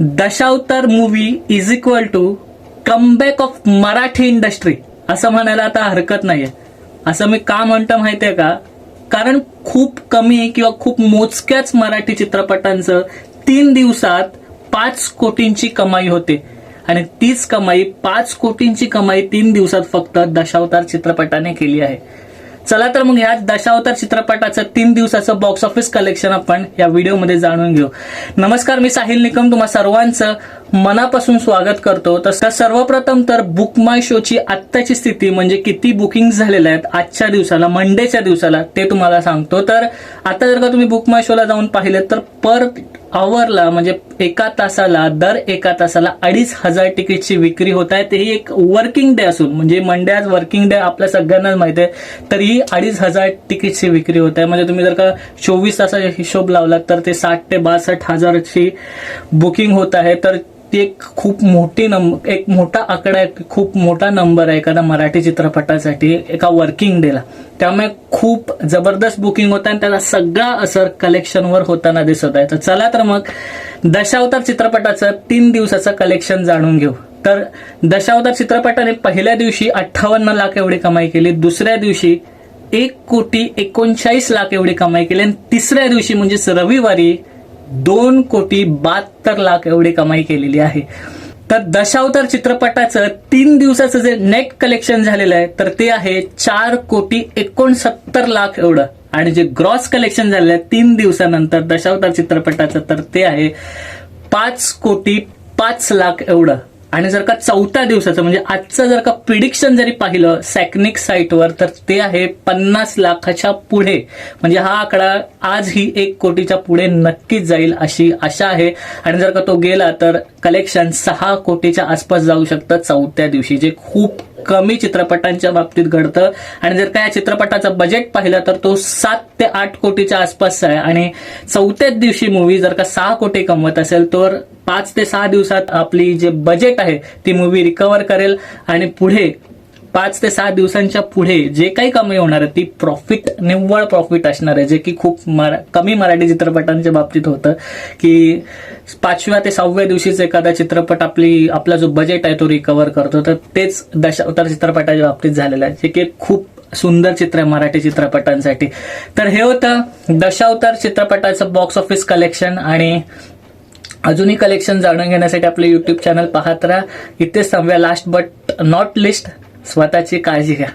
Dashavatar movie is equal to comeback of Marathi industry असं म्हणायला आता हरकत नाहीये. असं मी का म्हणतो माहितीये का? कारण खूप कमी किंवा खूप मोजक्याच मराठी चित्रपटांचं तीन दिवसात पाच कोटींची कमाई होते. आणि तीच कमाई पाच कोटींची कमाई तीन दिवसात फक्त दशावतार चित्रपटाने केली आहे. चला तर मग या दशावतार चित्रपटाचं तीन दिवसाचं बॉक्स ऑफिस कलेक्शन आपण या व्हिडिओमध्ये जाणून घेऊ. नमस्कार मी साहिल निकम तुम्हा सर्वांचं मनापासून स्वागत करतो. तसं सर्वप्रथम तर बुक माय शोची आत्ताची स्थिती म्हणजे किती बुकिंग झालेल्या आहेत आजच्या दिवसाला मंडेच्या दिवसाला ते तुम्हाला सांगतो. तर आता जर का तुम्ही बुक माय शोला जाऊन पाहिलं तर पर आवरला म्हणजे एका तासाला दर एका तासाला अडीच हजार तिकीटची विक्री होत आहे. तेही एक वर्किंग डे असून म्हणजे मंडे आज वर्किंग डे आपल्या सगळ्यांनाच माहिती आहे तरीही अडीच हजार तिकीटची विक्री होत आहे. म्हणजे तुम्ही जर का चोवीस तासाचा हिशोब लावलात तर ते साठ ते बासष्ट हजारची बुकिंग होत आहे. तर ती एक खूप मोठी नंबर एक मोठा आकडा आहे खूप मोठा नंबर आहे एखादा मराठी चित्रपटासाठी एका वर्किंग डेला त्यामुळे खूप जबरदस्त बुकिंग होता आणि त्याचा सगळा असर कलेक्शनवर होताना दिसत आहे. तर चला तर मग दशावतार चित्रपटाचं तीन दिवसाचं कलेक्शन जाणून घेऊ. तर दशावतार चित्रपटाने पहिल्या दिवशी अठ्ठावन्न लाख एवढी कमाई केली दुसऱ्या दिवशी एक कोटी एकोणचाळीस लाख एवढी कमाई केली आणि तिसऱ्या दिवशी म्हणजेच रविवारी दोन कोटी बहात्तर लाख एवढी कमाई केलेली आहे. तर दशावतार चित्रपटाचं तीन दिवसाचं जे नेट कलेक्शन झालेलं आहे तर ते आहे चार कोटी एकोणसत्तर लाख एवढं. आणि जे ग्रॉस कलेक्शन झालेलं आहे तीन दिवसानंतर दशावतार चित्रपटाचं तर ते आहे पाच कोटी पाच लाख एवढं. आणि जर का चौथ्या दिवसाचं म्हणजे आजचं जर का प्रिडिक्शन जरी पाहिलं सॅकनिक साईटवर तर ते आहे पन्नास लाखाच्या पुढे. म्हणजे हा आकडा आजही एक कोटीच्या पुढे नक्कीच जाईल अशी आशा आहे. आणि जर का तो गेला तर कलेक्शन सहा कोटीच्या आसपास जाऊ शकतं चौथ्या दिवशी जे खूप कमी चित्रपटांच्या बाबतीत घडतं. आणि जर का या चित्रपटाचं बजेट पाहिलं तर तो सात ते आठ कोटीच्या आसपास आहे. आणि चौथ्याच दिवशी मूवी जर का सहा कोटी कमवत असेल तर पाच ते सहा दिवसात आपली जे बजेट आहे ती मूवी रिकवर करेल. आणि पुढे पाच ते सहा दिवसांच्या पुढे जे काही कमाई होणार आहे ती प्रॉफिट निव्वळ प्रॉफिट असणार आहे जे की खूप मरा कमी मराठी चित्रपटांच्या बाबतीत होतं. की पाचव्या ते सहाव्या दिवशीच एखादा चित्रपट आपली आपला जो बजेट आहे तो रिकवर करतो तर तेच दशावतार चित्रपटाच्या बाबतीत झालेलं आहे जे की खूप सुंदर चित्र आहे मराठी चित्रपटांसाठी. तर हे होतं दशावतार चित्रपटाचं बॉक्स ऑफिस कलेक्शन आणि अजूनही कलेक्शन जाणून घेण्यासाठी आपले युट्यूब चॅनल पाहत राहा. इथेच थांबूया. लास्ट बट नॉट लिस्ट स्वतःची काळजी घ्या.